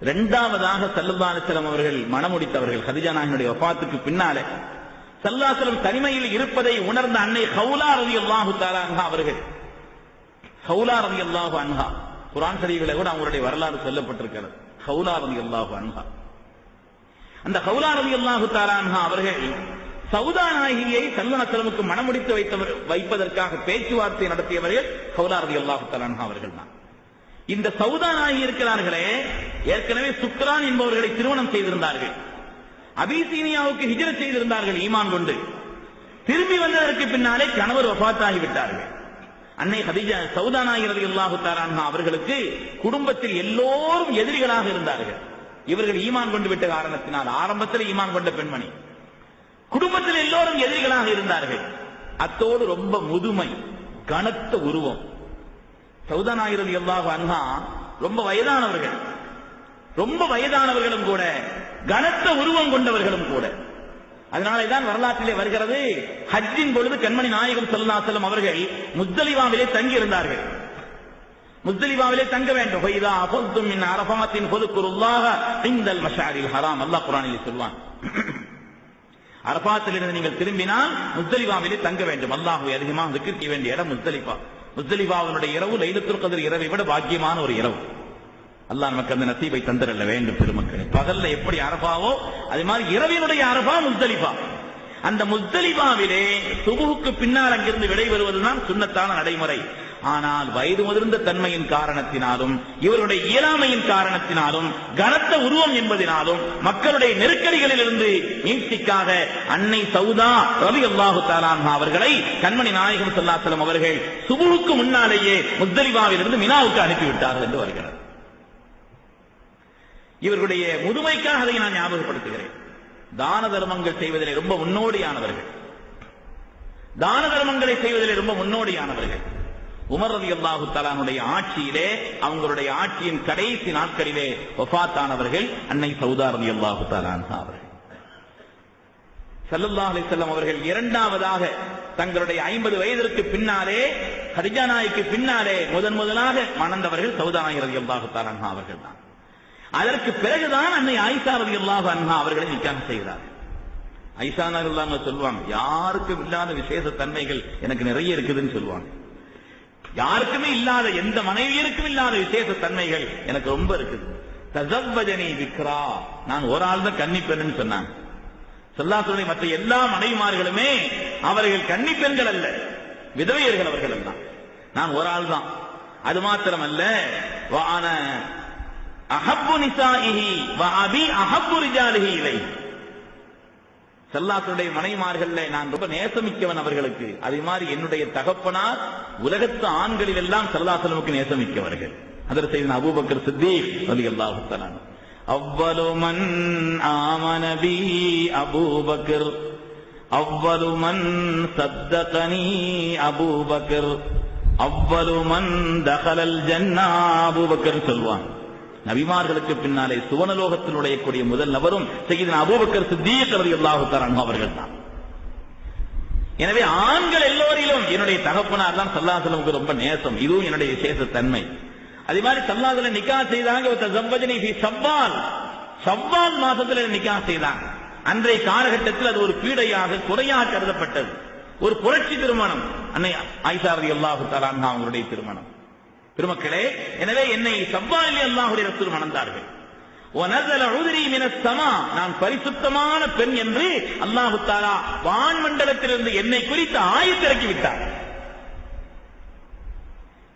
இரண்டாவதாக சல்லுல்லாசலம் அவர்கள் மணமுடித்தவர்கள் ஹதிஜா நாயகனுடைய ஒப்பாத்துக்கு பின்னாலே சல்லாசலம் தனிமையில் இருப்பதை உணர்ந்த அன்னை ஹவுலா ரவி அல்லாஹு தாலான்ஹா அவர்கள். ஹவுலா ரவி அல்லாஹு அன்ஹா. குரான் ஷரீஃபில கூட அவங்களுடைய வரலாறு சொல்லப்பட்டிருக்கிறது. ஹவுலா ரவி அல்லாஹு அன்ஹா. அந்த ஹவுலா ரவி அல்லாஹு தாலான்ஹா அவர்கள் சவுதா நாயகியை சல்லுனசலமுக்கு மணமுடித்து வைத்தவர் வைப்பதற்காக பேச்சுவார்த்தை நடத்தியவர்கள் ஹவுலா ரவி அல்லாஹு தாலான்ஹா அவர்கள் தான். இந்த சவுதா நாயகி இருக்கிறார்களே ஏற்கனவே சுக்ரான் என்பவர்களை திருமணம் செய்திருந்தார்கள். அபிசீனியாவுக்கு ஹிஜர செய்திருந்தார்கள் ஈமான் கொண்டு. திரும்பி வந்ததற்கு பின்னாலே கணவர் வபாத்தாகி விட்டார்கள். அன்னை ஹதிஜா சவுதா நாயகி அல்லாஹு அவர்களுக்கு குடும்பத்தில் எல்லோரும் எதிரிகளாக இருந்தார்கள். இவர்கள் ஈமான் கொண்டு விட்ட காரணத்தினால் ஆரம்பத்தில் ஈமான் கொண்ட பெண்மணி. குடும்பத்தில் எல்லோரும் எதிரிகளாக இருந்தார்கள். அத்தோடு ரொம்ப முதுமை கனத்த உருவம். சவுதா நாயகி அன்ஹா ரொம்ப வயதானவர்கள். ரொம்ப வயதானவர்களும் கூட கனத்த உருவம் கொண்டவர்களும் கூட. அதனாலேதான் வரலாற்றிலே வருகிறது ஹஜ்ஜின் பொழுது கண்மணி நாயகம் சல்லாசலம் அவர்கள் முஸ்தலிவாவிலே தங்கி இருந்தார்கள் முஸ்தலிவாவிலே தங்க வேண்டும். ஃபைதா அஃபல்தும் மின் அரபாத்தின் ஃபதுக்குருல்லாஹ இந்தல் மஷாரில் ஹராம். அல்லாஹ் குரானிலே சொல்வான். அரபாத்திலிருந்து நீங்கள் திரும்பினால் முஸ்தலிஃபாவிலே தங்க வேண்டும். அல்லாஹுவை அதிகமாக செய்ய வேண்டிய இடம் முஸ்தலிஃபா. முஸ்தலிபாவினுடைய இரவு லைலத்துல் கதிர் இரவை விட பாக்கியமான ஒரு இரவு. அல்லாஹ் நமக்கு அந்த நசீபை தந்திரல்ல வேண்டும் பெருமக்களே. பகல்ல எப்படி அரபாவோ அது மாதிரி இரவினுடைய அரபா முஸ்தலிபா அந்த முஸ்தலிபாவிலே சுபுவுக்கு பின்னால் அங்கிருந்து விடைபெறுவதுதான் சுண்ணத்தான நடைமுறை. ஆனால் வயது முதிர்ந்த தன்மையின் காரணத்தினாலும் இவருடைய இயலாமையின் காரணத்தினாலும் கனத்த உருவம் என்பதினாலும் மக்களுடைய நெருக்கடிகளிலிருந்து மீட்சிக்காக அன்னை சவுதா ரவி அல்லாஹு தாலான்ஹா அவர்களை கண்மணி நாயகம் சல்லாசலம் அவர்கள் சுபுவுக்கு முன்னாலேயே முஸ்தலிஃபாவிலிருந்து மினாவுக்கு அனுப்பிவிட்டார்கள் என்று வருகிறது. இவர்களுடைய முதுமைக்காக அதை நான் ஞாபகப்படுத்துகிறேன். தான தர்மங்கள் செய்வதிலே ரொம்ப முன்னோடியானவர்கள். தான தர்மங்களை செய்வதிலே ரொம்ப முன்னோடியானவர்கள். உமர் ரதி அல்லாஹு தலானுடைய ஆட்சியிலே அவங்களுடைய ஆட்சியின் கடைசி நாட்களிலே ஒஃபாத்தானவர்கள் அன்னை சவுதா ரதி அல்லாஹு தலான் அவர்கள். சல்லுல்லா அலைஹி அவர்கள் இரண்டாவதாக தங்களுடைய ஐம்பது வயதிற்கு பின்னாலே ஹரிஜா நாய்க்கு பின்னாலே முதன் முதலாக மணந்தவர்கள் சவுதா நாயகி ரதி அல்லாஹு தலான்ஹா அவர்கள் தான். அதற்கு பிறகுதான் அன்னை ஆயிஷா ரதி அல்லாஹு அன்ஹா அவர்களை நிக்காக செய்கிறார். ஐசா நகர்லாங்க சொல்லுவாங்க யாருக்கும் இல்லாத விசேஷ தன்மைகள் எனக்கு நிறைய இருக்குதுன்னு சொல்லுவாங்க யாருக்குமே இல்லாத எந்த மனைவியருக்கும் இல்லாத விசேஷ தன்மைகள் எனக்கு ரொம்ப இருக்குது. தசவ்வஜனி விக்ரா. நான் ஒரு ஆள் தான் கன்னி பெண்ணுன்னு சொன்னாங்க. சொல்லாசுடைய மற்ற எல்லா மனைவிமார்களுமே அவர்கள் கன்னி பெண்கள் அல்ல. விதவையர்கள் அவர்கள் எல்லாம் நான் ஒரு ஆள் தான். அது மாத்திரம் வான அஹப்பு நிசாஹி அபி அஹப்பு ரிஜாலிஹி இலை செல்லாசனுடைய மனைமார்கள்ல நான் ரொம்ப நேசமிக்கவன் அவர்களுக்கு. அதே மாதிரி என்னுடைய தகப்பனார் உலகத்து ஆண்களில் எல்லாம் செல்லாசலமுக்கு நேசமிக்கவர்கள். அதற்கு செய்த அபூபக்கர் சித்தீக் ரலி அல்லாஹு அவ்வலுமன் மன் ஆமன அபூபக்கர். அவ்வளு மன் சத்தகனி அபூபக்கர். அவ்வளு மன் தகலல் ஜன்னா அபூபக்கர் சொல்வான். நபிமார்களுக்கு பின்னாலே சுவனலோகத்தில் நுழையக்கூடிய முதல் நபரும் செய்தின் அபூபக்கர் சித்தீக் ரலியல்லாஹு தஆலா அவர்கள் தான். எனவே ஆண்கள் எல்லோரிலும் என்னுடைய தகப்பனார் தான் சல்லாசலமுக்கு ரொம்ப நேசம். இதுவும் என்னுடைய விசேஷ தன்மை அதே மாதிரி சல்லாசல நிக்கா செய்தாங்க சம்பஜனி சவ்வால் சவ்வால் மாசத்துல நிக்கா செய்தாங்க. அன்றைய காலகட்டத்தில் அது ஒரு பீடையாக குறையாக கருதப்பட்டது. ஒரு புரட்சி திருமணம். அன்னை ஐசாரதி அல்லாஹு தலான்ஹா அவங்களுடைய திருமணம். பெருமக்களே எனவே என்னை சவ்வாலிலே அல்லாஹுடைய ரசூல் மணந்தார்கள். நான் பரிசுத்தமான பெண் என்று அல்லாஹு தாரா வான் மண்டலத்திலிருந்து என்னை குறித்து ஆயத்திறக்கி விட்டார்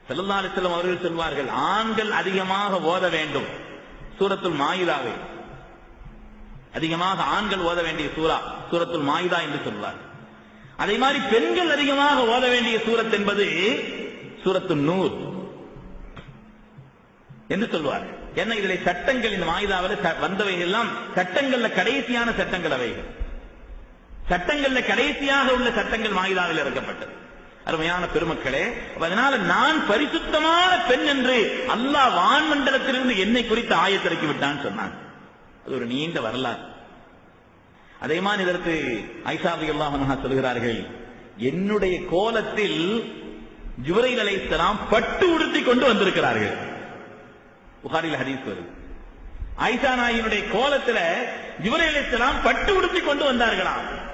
செல்லல்லாறு செல்லும் அவர்கள் சொல்வார்கள் ஆண்கள் அதிகமாக ஓத வேண்டும் சூரத்துல் மாயுதாவை. அதிகமாக ஆண்கள் ஓத வேண்டிய சூரா சூரத்துல் மாயுதா என்று சொல்வார். அதே மாதிரி பெண்கள் அதிகமாக ஓத வேண்டிய சூரத் என்பது சூரத்து நூறு என்று சொல்வார் என்ன இதில் சட்டங்கள் இந்த மாயுதாவில் வந்தவைகள் எல்லாம் சட்டங்கள்ல கடைசியான சட்டங்கள் அவைகள். சட்டங்கள்ல கடைசியாக உள்ள சட்டங்கள் வாயுதாவில் இறக்கப்பட்டது. அருமையான பெருமக்களே அதனால நான் பரிசுத்தமான பெண் என்று அல்லாஹ் வான்மண்டலத்திலிருந்து என்னை குறித்து ஆயத்திறக்கி விட்டான்னு சொன்னான் அது ஒரு நீண்ட வரலாறு. அதே மாதிரி இதற்கு ஐசாபி அல்லாஹ் சொல்கிறார்கள் என்னுடைய கோலத்தில் ஜுவரைல் அலைத்தலாம் பட்டு உடுத்தி கொண்டு வந்திருக்கிறார்கள். புகாரில் ஹதீஸ் வருது. ஐசா நாயினுடைய கோலத்துல இவரையெல்லாம் பட்டு உடுத்தி கொண்டு வந்தார்களாம்.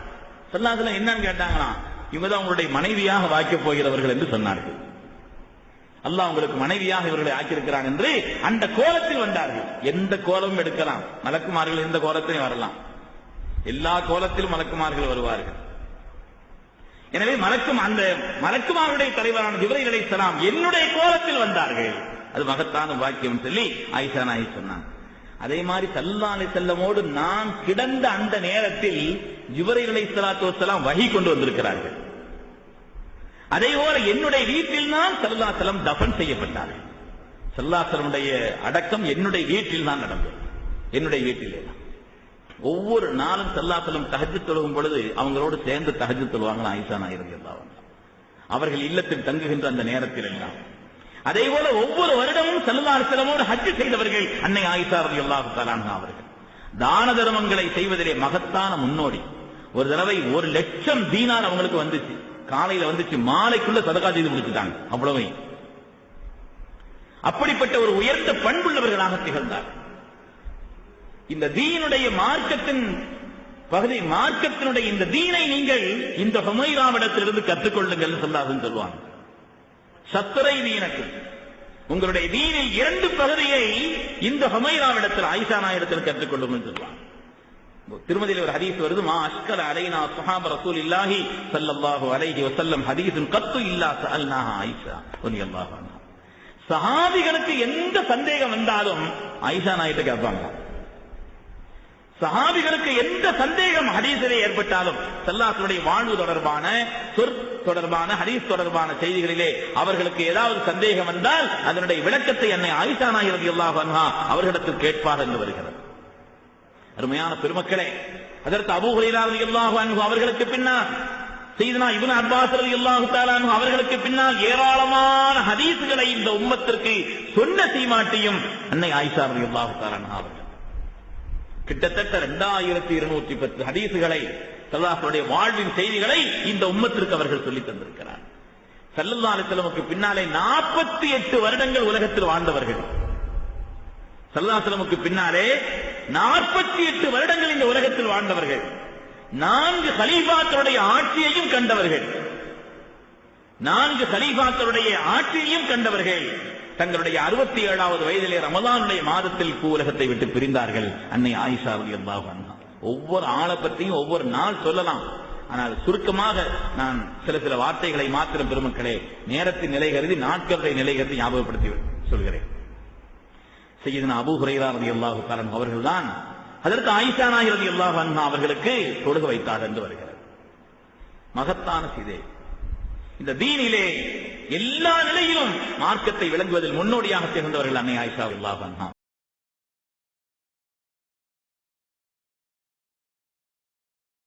சல்லாத்துல என்னன்னு கேட்டாங்களாம். இவங்கதான் உங்களுடைய மனைவியாக வாய்க்கப் போகிறவர்கள் என்று சொன்னார்கள். அல்லாஹ் உங்களுக்கு மனைவியாக இவர்களை ஆக்கியிருக்கிறான் என்று அந்த கோலத்தில் வந்தார்கள். எந்த கோலமும் எடுக்கலாம். மலக்குமார்கள் எந்த கோலத்திலையும் வரலாம். எல்லா கோலத்திலும் மலக்குமார்கள் வருவார்கள். எனவே மலக்கும் அந்த மலக்குமாருடைய தலைவரான ஜிப்ரீல் அலைஹிஸ்ஸலாம் என்னுடைய கோலத்தில் வந்தார்கள். அது மகத்தான வாக்கியம் சொல்லி ஆயிஷா நாயி சொன்னாங்க. அதே மாதிரி சல்லா அலி செல்லமோடு நான் கிடந்த அந்த நேரத்தில் ஜிப்ரீல் அலைஹிஸ்ஸலாத்து வஸ்ஸலாம் வஹி கொண்டு வந்திருக்கிறார்கள். அதே போல என்னுடைய வீட்டில் தான் சல்லா சல்லாசலம் தஃபன் செய்யப்பட்டார்கள். சல்லாசலமுடைய அடக்கம் என்னுடைய வீட்டில் தான் நடந்தது. என்னுடைய வீட்டிலே தான். ஒவ்வொரு நாளும் சல்லாசலம் தகஜு தொழுகும் பொழுது அவங்களோடு சேர்ந்து தகஜு தொழுவாங்க ஆயிஷா நாயர் அவர்கள் இல்லத்தில் தங்குகின்ற அந்த நேரத்தில் எல்லாம் அதே போல ஒவ்வொரு வருடமும் சல்லாசலமோடு ஹஜ்ஜு செய்தவர்கள் அன்னை ஆயிஷா ரதி அல்லாஹு தலான்ஹா அவர்கள். தான தர்மங்களை செய்வதிலே மகத்தான முன்னோடி. ஒரு தடவை ஒரு லட்சம் தீனார் அவங்களுக்கு வந்துச்சு. காலையில வந்துச்சு மாலைக்குள்ள சதகா செய்து முடிச்சுட்டாங்க அவ்வளவு. அப்படிப்பட்ட ஒரு உயர்ந்த பண்புள்ளவர்களாக திகழ்ந்தார். இந்த தீனுடைய மார்க்கத்தின் பகுதி மார்க்கத்தினுடைய இந்த தீனை நீங்கள் இந்த ஹுமைராவிடத்திலிருந்து கற்றுக்கொள்ளுங்கள் சொல்லாதுன்னு சொல்லுவாங்க. சத்தரை வீணக்கு உங்களுடைய தீனில் இரண்டு பகுதியை இந்த ஹுமைராவிடத்தில் ஆயிஷா நாயிடத்தில் என்று சொல்லுவாங்க திருமதியில் ஒரு ஹதீஸ் வருது மா அஷ்கர் அலைனா சுஹாப ரசூல் இல்லாஹி சல்லல்லாஹு அலைஹி வசல்லம் ஹதீஸும் கத்து இல்லா சல்னா ஆயிஷா ரலியல்லாஹு அன்ஹா. சஹாபிகளுக்கு எந்த சந்தேகம் வந்தாலும் ஆயிஷா நாயிட்ட கேட்பாங்க சஹாபிகளுக்கு எந்த சந்தேகம் ஹதீஸிலே ஏற்பட்டாலும் செல்லாசனுடைய வாழ்வு தொடர்பான சொற் தொடர்பான ஹதீஸ் தொடர்பான செய்திகளிலே அவர்களுக்கு ஏதாவது சந்தேகம் வந்தால் அதனுடைய விளக்கத்தை என்னை ஆயிஷா நாயர் ரலியல்லாஹு அன்ஹா அவர்களிடத்தில் கேட்பார் என்று வருகிறது. அருமையான பெருமக்களே அதற்கு அபூ ஹுரைரா அன்பு அவர்களுக்கு பின்னால் செய்தனா இவன் அப்பாஸ் ரலியல்லாஹு அவர்களுக்கு பின்னால் ஏராளமான ஹதீசுகளை இந்த உம்மத்திற்கு சொன்ன சீமாட்டியும் அன்னை ஆயிஷா ரலியல்லாஹு தஆலா அவர்கள் கிட்டத்தட்ட இரண்டாயிரத்தி இருநூற்றி பத்து ஹதீசுகளை சல்லாஹுடைய வாழ்வின் செய்திகளை இந்த உம்மத்திற்கு அவர்கள் சொல்லித் தந்திருக்கிறார். சல்லல்லா அலிசலமுக்கு பின்னாலே நாற்பத்தி எட்டு வருடங்கள் உலகத்தில் வாழ்ந்தவர்கள். சல்லாசலமுக்கு பின்னாலே நாற்பத்தி எட்டு வருடங்கள் இந்த உலகத்தில் வாழ்ந்தவர்கள். நான்கு ஹலீஃபாக்களுடைய ஆட்சியையும் கண்டவர்கள். நான்கு கலீஃபாக்களுடைய ஆட்சியையும் கண்டவர்கள் தங்களுடைய அறுபத்தி ஏழாவது வயதிலே ரமதானுடைய மாதத்தில் கூலகத்தை விட்டு பிரிந்தார்கள். அன்னை ஆயிஷா ரலியல்லாஹு ஒவ்வொரு ஆளை பற்றியும் ஒவ்வொரு நாள் சொல்லலாம். ஆனால் சுருக்கமாக நான் சில சில வார்த்தைகளை மாத்திரம் பெருமக்களே நேரத்தின் நிலை கருதி நாட்களுடைய நிலை கருதி ஞாபகப்படுத்தி சொல்கிறேன். செய்யதன அபு ஹுரைரா ரலியல்லாஹு தஆலா அவர்கள்தான் அதற்கு ஆயிஷா நாயர் ரலியல்லாஹு அன்ஹா அவர்களுக்கு தொழுக வைத்தார் என்று வருகிறது. மகத்தான சிதை. இந்த தீனிலே எல்லா நிலையிலும் மார்க்கத்தை விளங்குவதில் முன்னோடியாக திகழ்ந்தவர்கள் அன்னை ஆயிஷா ரலியல்லாஹு